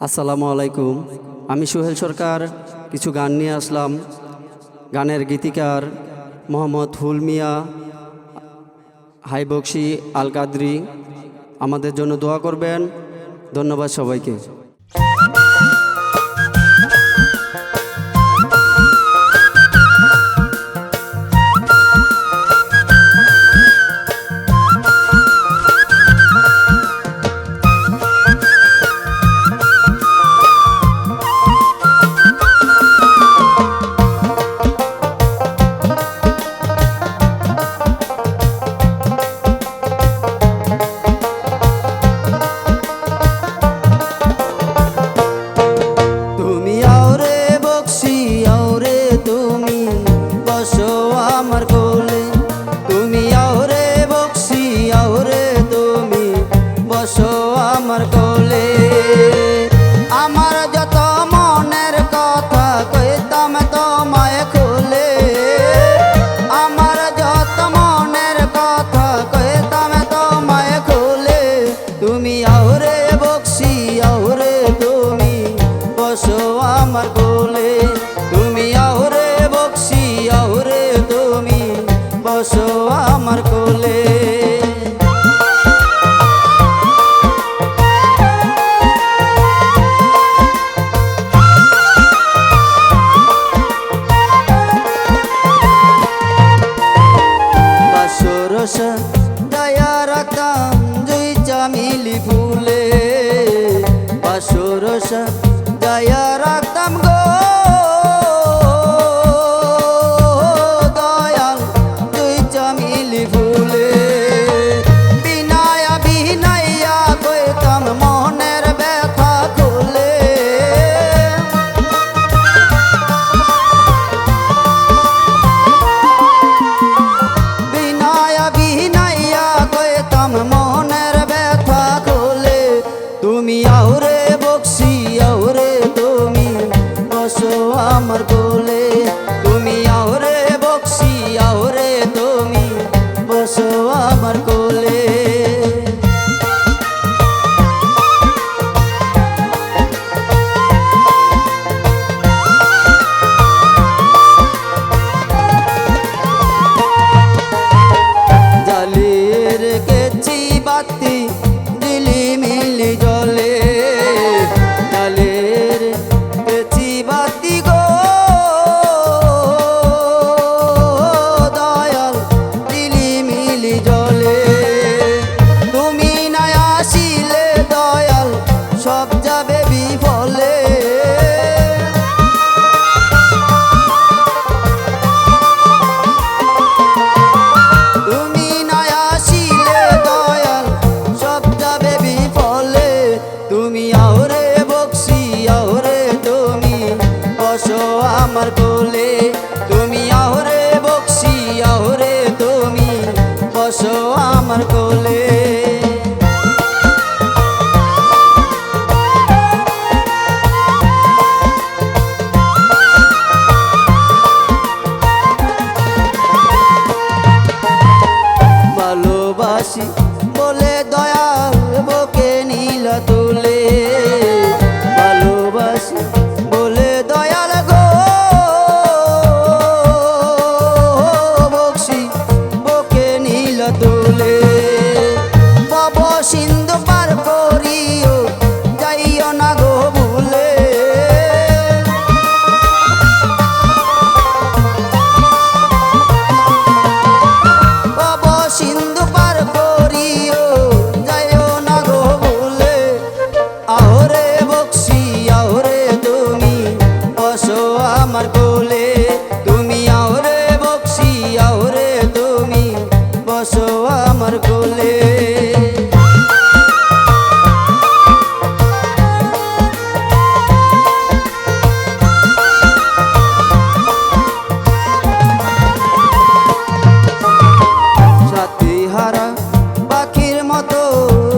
আসসালামু আলাইকুম। আমি সুহেল সরকার। কিছু গান নিয়ে আসলাম। গানের গীতিকার মোহাম্মদ হুলমিয়া হাইবক্সি আল কাদরি। আমাদের জন্য দোয়া করবেন। ধন্যবাদ সবাইকে। আউরে বক্সি, আউরে তুমি। বসো আমার কোলে। তুমি আউরে বক্সি, আউরে তুমি। বসো আমার কোলে। জ্বালিয়ে রেখেছি বাতি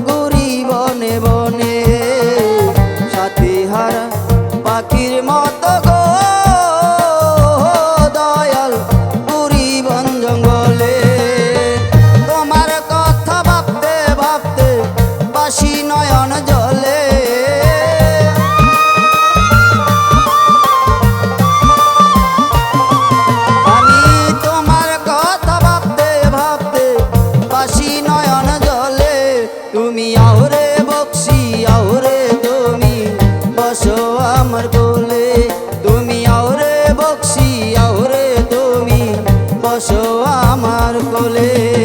ঘুরিব আমার কোলে।